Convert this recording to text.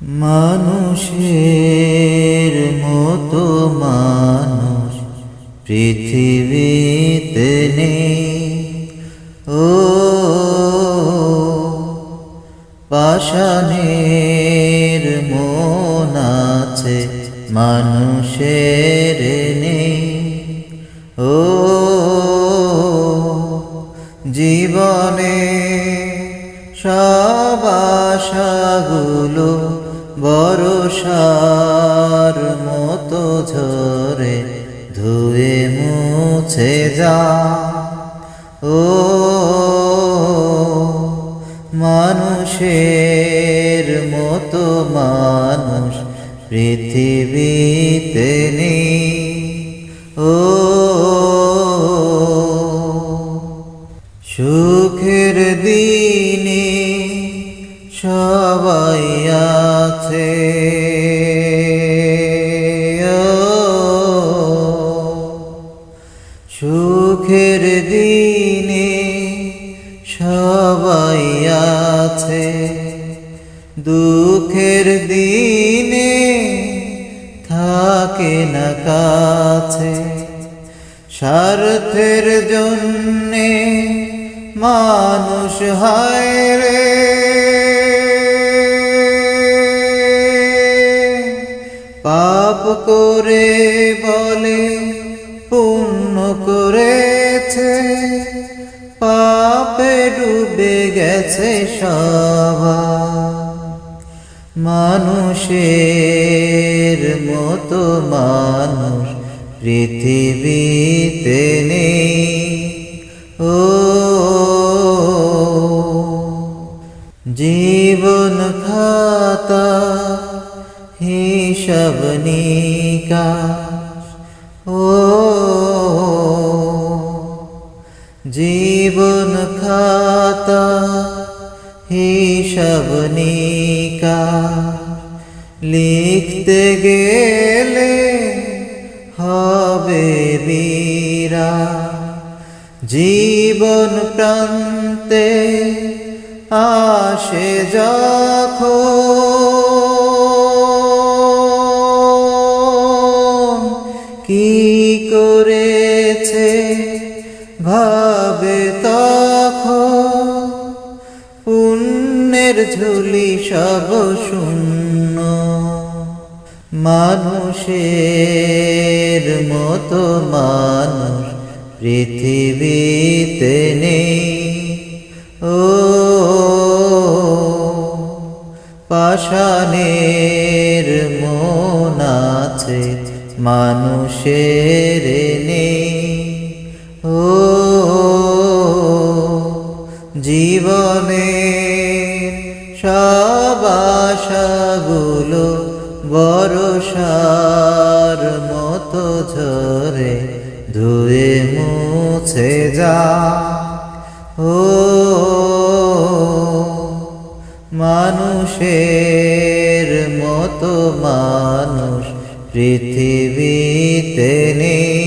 মানুষের মতো মানুষ পৃথিবীতে নেই। ও পাষাণের মন আছে, মানুষের নেই। ও জীবনে সব আশাগুলো বরসার মতো ঝরে ধুয়ে মুছে যা। ও মানুষের মতো মানুষ পৃথিবীতে নেই। ও সবাই আছে। সুখের দিনে সবাই আছে। দুঃখের দিনে থাকে না কাছে। স্বার্থের জন্যে মানুষ হয় করে বলে পুণ্য করেছে। পাপে ডুবে গেছে সবাই মানুষের মতো মানুষ পৃথিবীতে নেই। ও জীবন খাতা নিকাশ ও জীবন খাতা হিসাব নিকাশ লিখতে গেলে হবে বীরা। জীবন প্রান্তে আসে যখন কি করেছে? ভাবে তখন পুণ্যের ঝুলি সব শূন্য। মানুষের মতো মানুষ পৃথিবীতে নেই। ও পাষাণের মন আছে মানুষের নেই। ও জীবনে সব আশাগুলো বরসার মতো ঝরে ধুয়ে মুছে যা। ও মানুষের মতো মানুষ पृथ्वी तेने